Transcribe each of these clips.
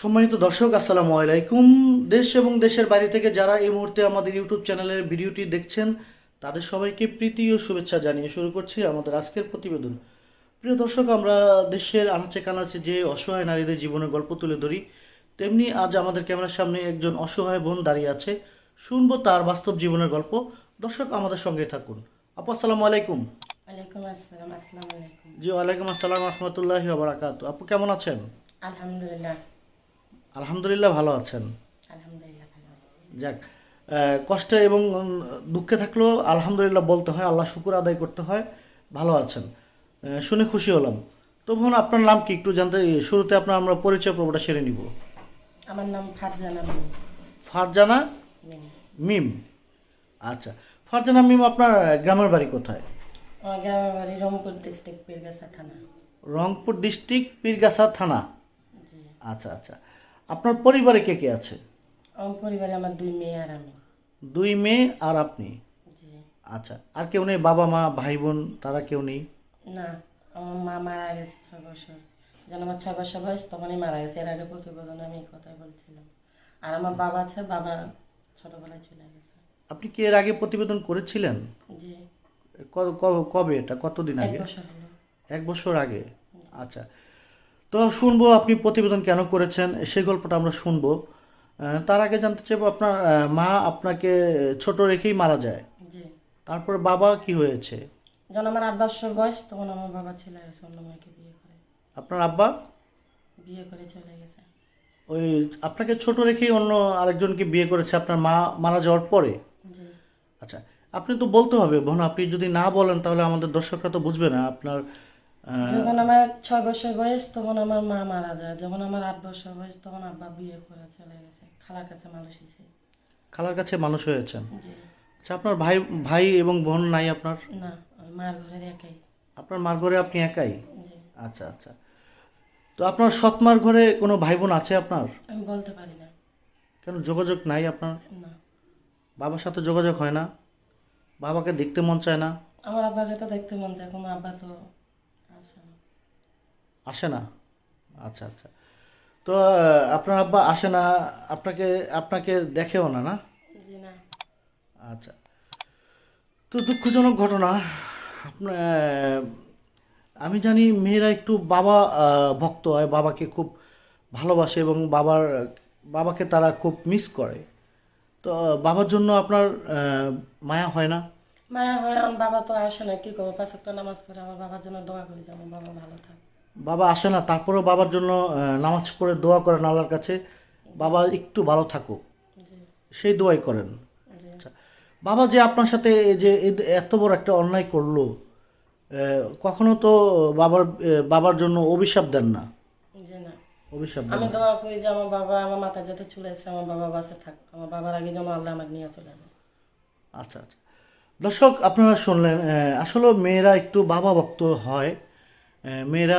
সম্মানিত দর্শক আসসালামু আলাইকুম। দেশ এবং দেশের বাইরে থেকে যারা এই মুহূর্তে আমাদের ইউটিউব চ্যানেলের ভিডিওটি দেখছেন তাদের সবাইকে প্রীতি ও শুভেচ্ছা জানিয়ে শুরু করছি আমাদের আজকের প্রতিবেদন। প্রিয় দর্শক আমরা দেশের আনাচে কানাচে যে অসহায় নারীদের জীবনের গল্প তুলে ধরি তেমনি আজ আমাদের ক্যামেরার সামনে একজন অসহায় বোন দাঁড়িয়ে আছে। শুনব তার বাস্তব জীবনের গল্প। দর্শক আমাদের সঙ্গে থাকুন। আপু আসসালামু আলাইকুম। জি ওয়ালাইকুম আসসালাম রহমতুল্লাহি বারাকাত। আপু কেমন আছেন? আলহামদুলিল্লাহ। আলহামদুলিল্লাহ ভালো আছেন। যাক কষ্টে এবং দুঃখে থাকলেও আলহামদুলিল্লাহ বলতে হয় আল্লাহ শুকুর আদায় করতে হয় ভালো আছেন। শুনে খুশি হলাম। তো বোন আপনার নাম কি? একটু জানতে শুরুতে আপনার আমরা পরিচয় পর্বটা সেরে নিব। আমার নাম ফারজানা মিমি। ফারজানা মিম। আচ্ছা ফারজানা মিম আপনার গ্রামের বাড়ি কোথায়? গ্রামের বাড়ি রংপুর ডিস্ট্রিক্ট পীরগাছা থানা। রংপুর ডিস্ট্রিক্ট পীরগাছা থানা। আচ্ছা আচ্ছা। আপনার পরিবারে কে কে আছে? আমার পরিবারে আমার দুই মেয়ে আর আমি। দুই মেয়ে আর আপনি? আচ্ছা আর কেউ নেই? বাবা মা ভাই বোন তারা কেউ নেই? না আমার মা মারা গেছে ছয় বছর। যেন আমার ছয় বছর বয়স তখনই মারা গেছে। এর আগে প্রতিবেদনে আমি এই কথাই বলছিলাম। আর আমার বাবা আছে বাবা ছোটবেলায় চলে গেছে। আপনি কি এর আগে প্রতিবেদন করেছিলেন? জি। কবে এটা? কতদিন আগে? এক বছর আগে? আচ্ছা তো শুনব আপনি প্রতিবেদন কেন করেছেন সেই গল্পটা আমরা শুনব। তার আগে জানতে চাইব আপনার মা আপনাকে ছোট রেখেই মারা যায়। তারপরে বাবা কি হয়েছে? যখন আমার আট বছর বয়স তখন আমার বাবা চলে গেছে অন্য মেয়েকে বিয়ে করে। আপনার আব্বা? বিয়ে করে চলে গেছে। ওই আপনাকে ছোট রেখেই অন্য আরেকজনকে বিয়ে করেছে আপনার মা মারা যাওয়ার পরে? আচ্ছা আপনি তো বলতে হবে বোন আপনি যদি না বলেন তাহলে আমাদের দর্শকরা তো বুঝবে না আপনার যখন আমার ছয় বছর বয়স তখন আমার মা মারা যায়। যখন আমার আট বছর বয়স তখন আব্বা বিয়ে করে চলে গেছে। খালার কাছে মানুষ হয়েছে। খালার কাছে মানুষ হয়েছেন? জি। আচ্ছা আপনার ভাই ভাই এবং বোন নাই আপনার? না মার ঘরের একাই। আপনার মার ঘরে আপনি একাই? জি। আচ্ছা আচ্ছা। তো আপনার সৎমার ঘরে কোনো ভাই বোন আছে আপনার? আমি বলতে পারি না। কেন যোগাযোগ নাই আপনার? না। বাবার সাথে যোগাযোগ হয় না? বাবাকে দেখতে মন চায় না? আমার আব্বাকে তো দেখতে মন চায় কোনো আব্বা তো আসে না। আচ্ছা আচ্ছা। তো আপনার আব্বা আসে না আপনাকে আপনাকে দেখেও না না? আচ্ছা। তো দুঃখজনক ঘটনা। আপনার আমি জানি মেয়েরা একটু বাবা ভক্ত হয় বাবাকে খুব ভালোবাসে এবং বাবার বাবাকে তারা খুব মিস করে। তো বাবার জন্য আপনার মায়া হয় না? মায়া হয় আমার বাবা তো আসে না কি করব? পাঁচ তো নামাজ পড়ে আমার বাবার জন্য দোয়া করি যে আমার বাবা ভালো থাকে। বাবা আসে না তারপরেও বাবার জন্য নামাজ পড়ে দোয়া করেন আল্লাহর কাছে। বাবা একটু ভালো থাকুক। সেই দোয়াই করেন। আচ্ছা বাবা যে আপনার সাথে যে এত বড় একটা অন্যায় করল কখনো তো বাবার বাবার জন্য অভিশাপ দেন না? অভিশাপ আমি। দোয়া করি যে আমার বাবা আমার মাথা যাতে চলে এসে আমার বাবা বাসে থাক। আমার বাবার আগে যেন আল্লাহ আমার নিয়ে চলে যায় আচ্ছা আচ্ছা। দর্শক, আপনারা শুনলেন আসলে মেয়েরা একটু বাবা ভক্ত হয় মেয়েরা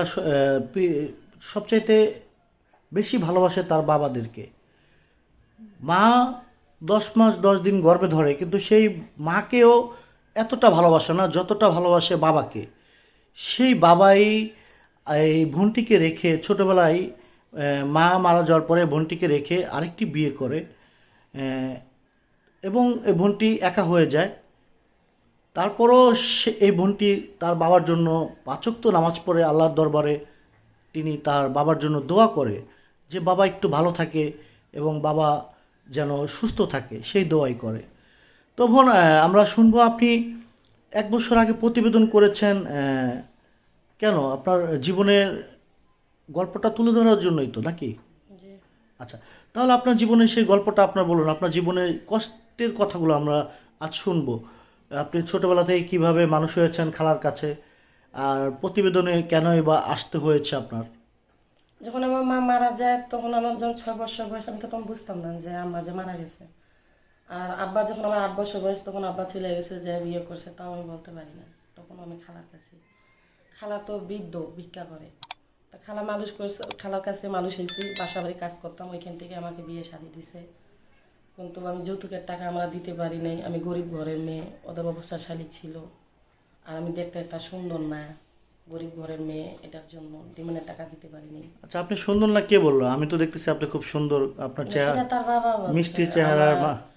সবচাইতে বেশি ভালোবাসে তার বাবাদেরকে। মা দশ মাস দশ দিন গর্বে ধরে, কিন্তু সেই মাকেও এতটা ভালোবাসে না যতটা ভালোবাসে বাবাকে। সেই বাবাই, এই বোনটিকে রেখে ছোটোবেলায় মা মারা যাওয়ার পরে বোনটিকে রেখে আরেকটি বিয়ে করে এবং এই বোনটি একা হয়ে যায়। তারপরও সে এই বোনটি তার বাবার জন্য পাচক্ত নামাজ পড়ে আল্লাহর দরবারে। তিনি তার বাবার জন্য দোয়া করে যে বাবা একটু ভালো থাকে এবং বাবা যেন সুস্থ থাকে। সেই দোয়াই করে। তো বোন আমরা শুনব আপনি এক বছর আগে প্রতিবেদন করেছেন কেন? আপনার জীবনের গল্পটা তুলে ধরার জন্যই তো নাকি? আচ্ছা তাহলে আপনার জীবনে সেই গল্পটা আপনার বলুন। আপনার জীবনে কষ্টের কথাগুলো আমরা আজ শুনব। আপনি ছোটবেলা থেকে কীভাবে মানুষ হয়েছেন খালার কাছে? আর প্রতিবেদনে কেনই বা আসতে হয়েছে আপনার? যখন আমার মা মারা যায়, তখন আমার যখন ছয় বছর বয়স, আমি তখন বুঝতাম না যে আম্মা যে মারা গেছে। আর আব্বা যখন আমার আট বছর বয়স, তখন আব্বা চলে গেছে যে বিয়ে করছে, তাও আমি বলতে পারি না। তখন আমি খালার কাছে। খালা তো বৃদ্ধ, ভিক্ষা করে। তা খালা মানুষ করছে, খালার কাছে মানুষ হয়েছি বাসা বাড়ি কাজ করতাম, ওইখান থেকে আমাকে বিয়ে শাদি দিছে। কিন্তু আমি যৌতুকের টাকা আমরা দিতে পারি নাই। আমি গরিব ঘরের মেয়ে ওদের অবস্থা শালী ছিল। আর আমি দেখতে একটা সুন্দর না গরিব ঘরের মেয়ে এটার জন্য ডিমান্ডের টাকা দিতে পারিনি আচ্ছা আপনি সুন্দর না কে বলল? আমি তো দেখতেছি আপনি খুব সুন্দর। আপনার চেহারা তার বাবা। মিষ্টি চেহারার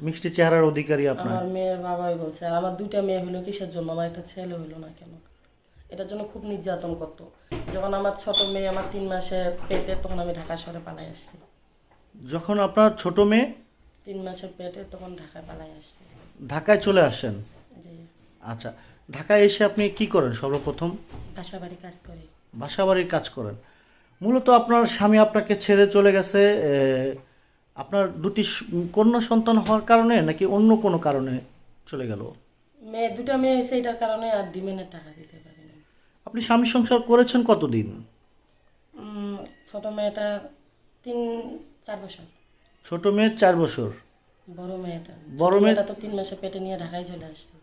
মিষ্টি চেহারার অধিকারী আপনার। আমার মেয়ের বাবাই বলছে আর আমার দুইটা মেয়ে হলো কিসের জন্য? আমার একটা ছেলে হইল না কেন? এটার জন্য খুব নির্যাতন করতো। যখন আমার ছোট মেয়ে আমার তিন মাসে পেটে তখন আমি ঢাকা শহরে পালাই আসছি। যখন আপনার ছোট মেয়ে তিন মাসের পেটে তখন ঢাকায় পালাই আসছি। ঢাকায় চলে আসেন? আচ্ছা ঢাকায় এসে আপনি কি করেন সর্বপ্রথম? বাসা কাজ করি। বাসা বাড়ির কাজ করেন। মূলত আপনার স্বামী আপনাকে ছেড়ে চলে গেছে এ, আপনার দুটি স- কন্যা সন্তান হওয়ার কারণে নাকি অন্য কোনো কারণে চলে গেল? মেয়ে দুটো মেয়ে হয়েছে এটার কারণে আর ডিমেনের টাকা দিতে পারিনি। আপনি স্বামী সংসার করেছেন কতদিন? উম, ছোট মেয়েটা তিন চার বছর। ছোট মেয়ের চার বছর। বড় মেয়েটা। বড় মেয়েটা তো তিন মাসে পেটে নিয়ে ঢাকায় চলে আসছে।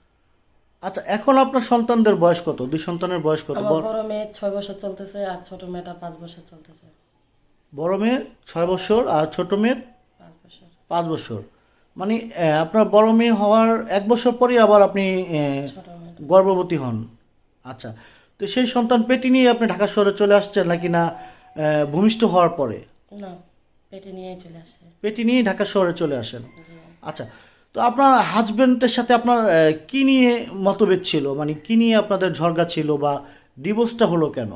আচ্ছা এখন আপনার সন্তানদের বয়স কত? দুই সন্তানের বয়স কত? আমার বড়- মেয়ে ছয় বছর চলতেছে আর ছোট মেয়েটা পাঁচ বছর চলতেছে। বড় মেয়ে ছয় বছর আর ছোট মেয়ের পাঁচ বছর। পাঁচ বছর। মানে আপনার বড় মেয়ে হওয়ার এক বছর পরেই আবার আপনি গর্ভবতী হন। আচ্ছা তো সেই সন্তান পেটি নিয়ে আপনি ঢাকা শহরে চলে আসছেন নাকি না ভূমিষ্ঠ হওয়ার পরে? না। পেটে নিয়েই চলে আসছে পেটি নিয়ে ঢাকা শহরে চলে আসেন। আচ্ছা তো আপনার হাজবেন্ডের সাথে আপনার কি নিয়ে মতভেদ ছিল? মানে কি নিয়ে আপনাদের ঝগড়া ছিল বা ডিভোর্সটা হলো কেন?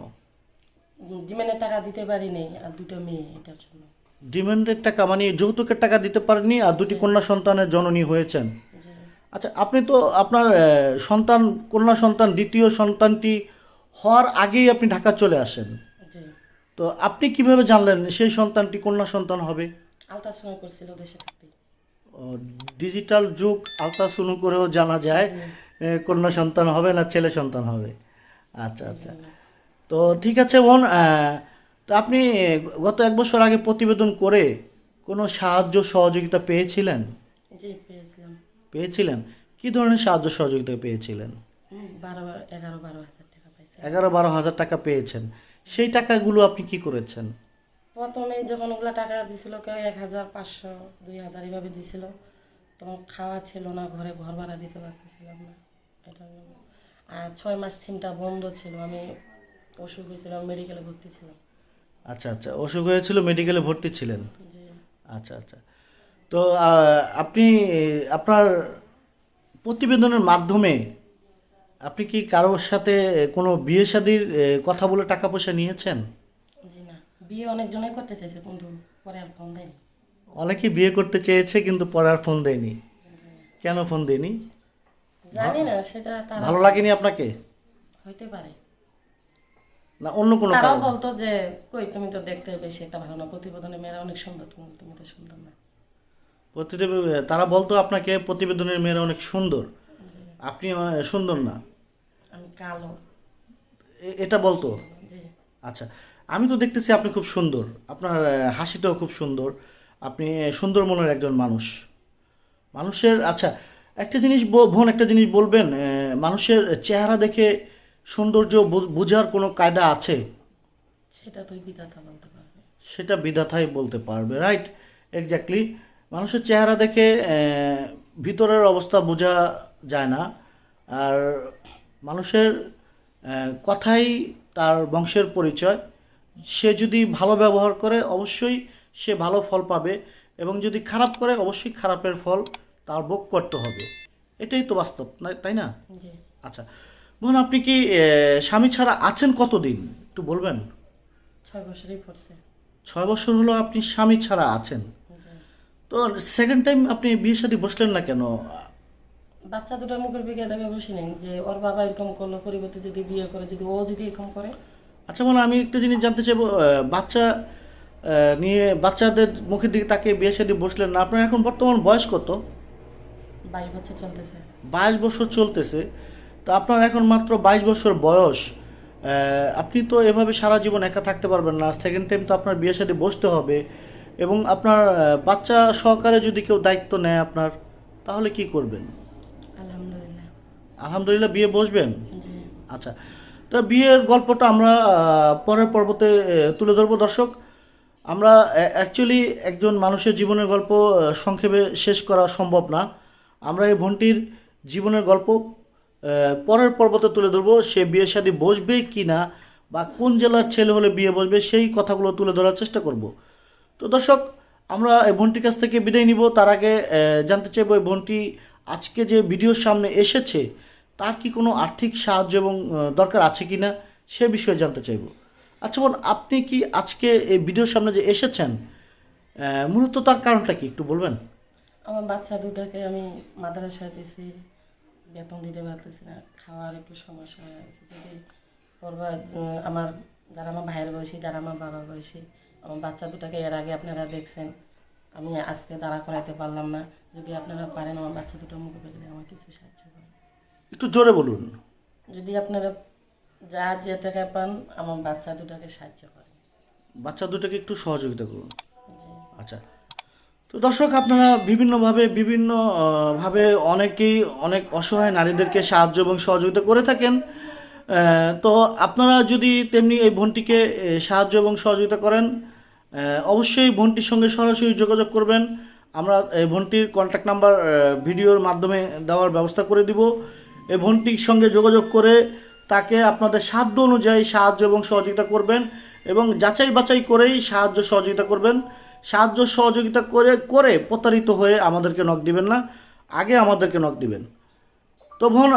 ডিমান্ডের টাকা দিতে পারি নেই আর দুটো মেয়ে এটার জন্য। ডিমান্ডের টাকা মানে যৌতুকের টাকা দিতে পারেননি আর দুটি কন্যা সন্তানের জননী হয়েছেন। আচ্ছা আপনি তো আপনার সন্তান কন্যা সন্তান দ্বিতীয় সন্তানটি হওয়ার আগেই আপনি ঢাকা চলে আসেন। তো আপনি কীভাবে জানলেন সেই সন্তানটি কন্যা সন্তান হবে? আলট্রাসাউন্ড করছিল দেশে থাকতে ডিজিটাল যুগ আলট্রাসোনো করেও জানা যায় কন্যা সন্তান হবে না ছেলে সন্তান হবে। আচ্ছা আচ্ছা। তো ঠিক আছে বোন তো আপনি গত এক বছর আগে প্রতিবেদন করে কোনো সাহায্য সহযোগিতা পেয়েছিলেন? জি পেয়েছিলাম। পেয়েছিলেন? কি ধরনের সাহায্য সহযোগিতা পেয়েছিলেন? বারো এগারো বারো হাজার টাকা এগারো বারো হাজার টাকা পেয়েছেন। সেই টাকাগুলো আপনি কি করেছেন? প্রথমে যখন ওগুলো টাকা দিছিল কেউ এক হাজার পাঁচশো দুই হাজার এভাবে দিছিল। তখন খাওয়া ছিল না ঘরে ঘর ভাড়া দিতে পারতেছিলাম না। এটা আর ছয় মাস সিমটা বন্ধ ছিল আমি অসুখ হয়েছিলাম মেডিকেলে ভর্তি ছিলাম। আচ্ছা আচ্ছা অসুখ হয়েছিল মেডিকেলে ভর্তি ছিলেন? আচ্ছা আচ্ছা। তো আপনি আপনার প্রতিবেদনের মাধ্যমে আপনি কি কারোর সাথে কোনো বিয়ে শাদির কথা বলে টাকা পয়সা নিয়েছেন? জি না। বিয়ে অনেকজনই করতে চাইছে কিন্তু পরে আর ফোন দেয়নি। অনেকেই বিয়ে করতে চেয়েছে কিন্তু পরে আর ফোন দেয়নি। কেন ফোন দেয়নি? জানি না সেটা তারা ভালো লাগেনি আপনাকে? হইতে পারে। না অন্য কোনো তারাও কারণ? বলতো যে কই তুমি তো দেখতে বেশি একটা ভালো না প্রতিবেদনে মেয়েরা অনেক সুন্দর তুমি তুমি তো সুন্দর না। প্রতিবেদন তারা বলতো আপনাকে প্রতিবেদনের মেয়েরা অনেক সুন্দর। আপনি আহ, সুন্দর না। আমি কালো। এটা বলতো? আচ্ছা আমি তো দেখতেছি আপনি খুব সুন্দর। আপনার হাসিটাও খুব সুন্দর। আপনি সুন্দর মনের একজন মানুষ। মানুষের আচ্ছা একটা জিনিস বোন একটা জিনিস বলবেন মানুষের চেহারা দেখে সৌন্দর্য বোঝার কোনো কায়দা আছে? সেটা তুই বিধাতা বলতে পারবে। সেটা বিধাতাই বলতে পারবে রাইট? এক্স্যাক্টলি মানুষের চেহারা দেখে ভিতরের অবস্থা বোঝা যায় না। আর মানুষের কথাই তার বংশের পরিচয়। সে যদি ভালো ব্যবহার করে অবশ্যই সে ভালো ফল পাবে এবং যদি খারাপ করে অবশ্যই খারাপের ফল তার ভোগ করতে হবে। এটাই তো বাস্তব তাই না? আচ্ছা বোন আপনি কি স্বামী ছাড়া আছেন কতদিন? একটু বলবেন? ছয় বছরই পড়ছে। ছয় বছর হলো আপনি স্বামী ছাড়া আছেন। তো সেকেন্ড টাইম আপনি বিয়ে শাদী বসলেন না কেন? বাচ্চা দুটো মুখের দিকে দেখে বসে নেই যে ওর বাবা এরকম করল পরিবর্তে যদি বিয়ে করে যদি ও যদি এরকম করে। আচ্ছা মানে আমি একটা জিনিস জানতে চাইব বাচ্চা নিয়ে বাচ্চাদের মুখের দিকে তাকে বিয়ে শাদী বসলেন না আপনার এখন বর্তমান বয়স কত? বাইশ বছর চলতেছে। বাইশ বছর চলতেছে তো আপনার এখন মাত্র বাইশ বছর বয়স আপনি তো এভাবে সারা জীবন একা থাকতে পারবেন না সেকেন্ড টাইম তো আপনার বিয়ে শাদী বসতে হবে এবং আপনার বাচ্চা সহকারে যদি কেউ দায়িত্ব নেয় আপনার তাহলে কি করবেন? আলহামদুলিল্লাহ। আলহামদুলিল্লাহ বিয়ে বসবেন? আচ্ছা তো বিয়ের গল্পটা আমরা পরের পর্বতে তুলে ধরবো। দর্শক আমরা অ্যাকচুয়ালি একজন মানুষের জীবনের গল্প সংক্ষেপে শেষ করা সম্ভব না। আমরা এই বোনটির জীবনের গল্প পরের পর্বতে তুলে ধরবো। সে বিয়ে শাদী বসবে কি না বা কোন জেলার ছেলে হলে বিয়ে বসবে সেই কথাগুলো তুলে ধরার চেষ্টা করব। তো দর্শক আমরা এই বোনটির কাছ থেকে বিদায় নিব। তার আগে জানতে চাইব এই বোনটি আজকে যে ভিডিওর সামনে এসেছে তার কি কোনো আর্থিক সাহায্য এবং দরকার আছে কি না সে বিষয়ে জানতে চাইব। আচ্ছা বোন আপনি কি আজকে এই ভিডিওর সামনে যে এসেছেন মূলত তার কারণটা কি একটু বলবেন? আমার বাচ্চা দুটাকে আমি মাদ্রাসায় দিছি বেতন দিতে পারতেছি না খাওয়ার একটু সমস্যা হয়ে গেছে। যদি করবা উম, আমার যারা আমার ভাইয়ের বয়সী যারা আমার বাবা বয়সী আমার বাচ্চা দুটাকে এর আগে আপনারা দেখছেন আমি আজকে দাঁড়া করাইতে পারলাম না। যদি আপনারা পারেন আমার বাচ্চা দুটো মুখে পেলে আমার কিছু সাহায্য করেন। একটু জোরে বলুন। যদি আপনারা যা যে টাকা পান আমার বাচ্চা দুটাকে সাহায্য করেন। বাচ্চা দুটোকে একটু সহযোগিতা করুন। আচ্ছা। তো দর্শক আপনারা বিভিন্নভাবে বিভিন্ন আহ, ভাবে অনেকেই অনেক অসহায় নারীদেরকে সাহায্য এবং সহযোগিতা করে থাকেন। তো আপনারা যদি তেমনি এই বোনটিকে সাহায্য এবং সহযোগিতা করেন অবশ্যই বোনটির সঙ্গে সরাসরি যোগাযোগ করবেন। আমরা এই বোনটির কন্ট্যাক্ট নাম্বার ভিডিওর মাধ্যমে দেওয়ার ব্যবস্থা করে দিব। এই বোনটির সঙ্গে যোগাযোগ করে তাকে আপনাদের সাধ্য অনুযায়ী সাহায্য এবং সহযোগিতা করবেন এবং যাচাই বাছাই করেই সাহায্য সহযোগিতা করবেন। সাহায্য সহযোগিতা করে করে প্রতারিত হয়ে আমাদেরকে নক দিবেন না, আগে আমাদেরকে নক দিবেন। তো বোন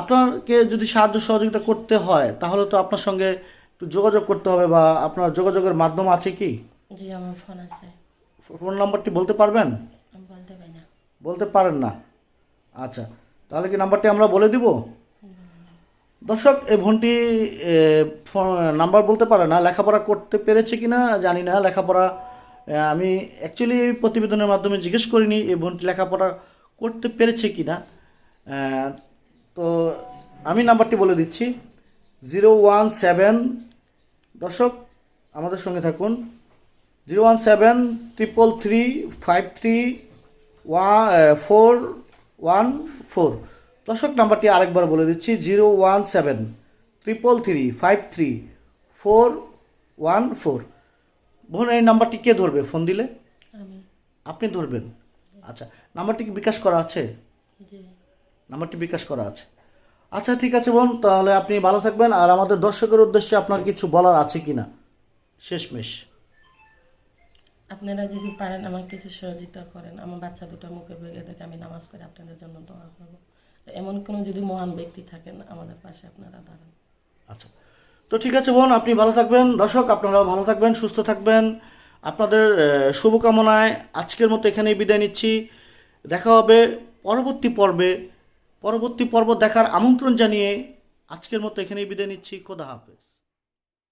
আপনাকে যদি সাহায্য সহযোগিতা করতে হয়, তাহলে তো আপনার সঙ্গে একটু যোগাযোগ করতে হবে বা আপনার যোগাযোগের মাধ্যম আছে কি? জি আমার ফোন আছে। ফোন নাম্বারটি বলতে পারবেন? আমি বলতে পারি না। বলতে পারেন না। আচ্ছা তাহলে কি নাম্বারটি আমরা বলে দিব? দর্শক এই বোনটি ফোন- নাম্বার বলতে পারে না লেখাপড়া করতে পেরেছে কি না জানি না লেখাপড়া আমি অ্যাকচুয়ালি এই প্রতিবেদনের মাধ্যমে জিজ্ঞেস করিনি এই বোনটি লেখাপড়া করতে পেরেছে কি না তো আমি নাম্বারটি বলে দিচ্ছি জিরো ওয়ান সেভেন দর্শক আমাদের সঙ্গে থাকুন। Zero one seven triple three five three one four one four দর্শক নাম্বারটি আরেকবার বলে দিচ্ছি zero one seven triple three five three four one four বোন এই নাম্বারটি কে ধরবে? ফোন দিলে? আপনি ধরবেন। আচ্ছা নাম্বারটি কি বিকাশ করা আছে? নাম্বারটি বিকাশ করা আছে। আচ্ছা ঠিক আছে বোন তাহলে আপনি ভালো থাকবেন। আর আমাদের দর্শকের উদ্দেশ্যে আপনার কিছু বলার আছে কি না শেষমেশ। আপনারা যদি পারেন আমাকে কিছু সহযোগিতা করেন, আমার বাচ্চা দুটো মুখে বেগে দেখে আমি নামাজ পড়ে আপনাদের জন্য দোয়া করব। এমন কোনো যদি মহান ব্যক্তি থাকেন, আমাদের পাশে আপনারা দাঁড়ান। আচ্ছা। তো ঠিক আছে বোন, আপনি ভালো থাকবেন। দর্শক, আপনারাও ভালো থাকবেন, সুস্থ থাকবেন। আপনাদের শুভকামনায় আজকের মতো এখানেই বিদায় নিচ্ছি। দেখা হবে পরবর্তী পর্বে, পরবর্তী পর্ব দেখার আমন্ত্রণ জানিয়ে আজকের মতো এখানেই বিদায় নিচ্ছি। খোদা হাফেজ।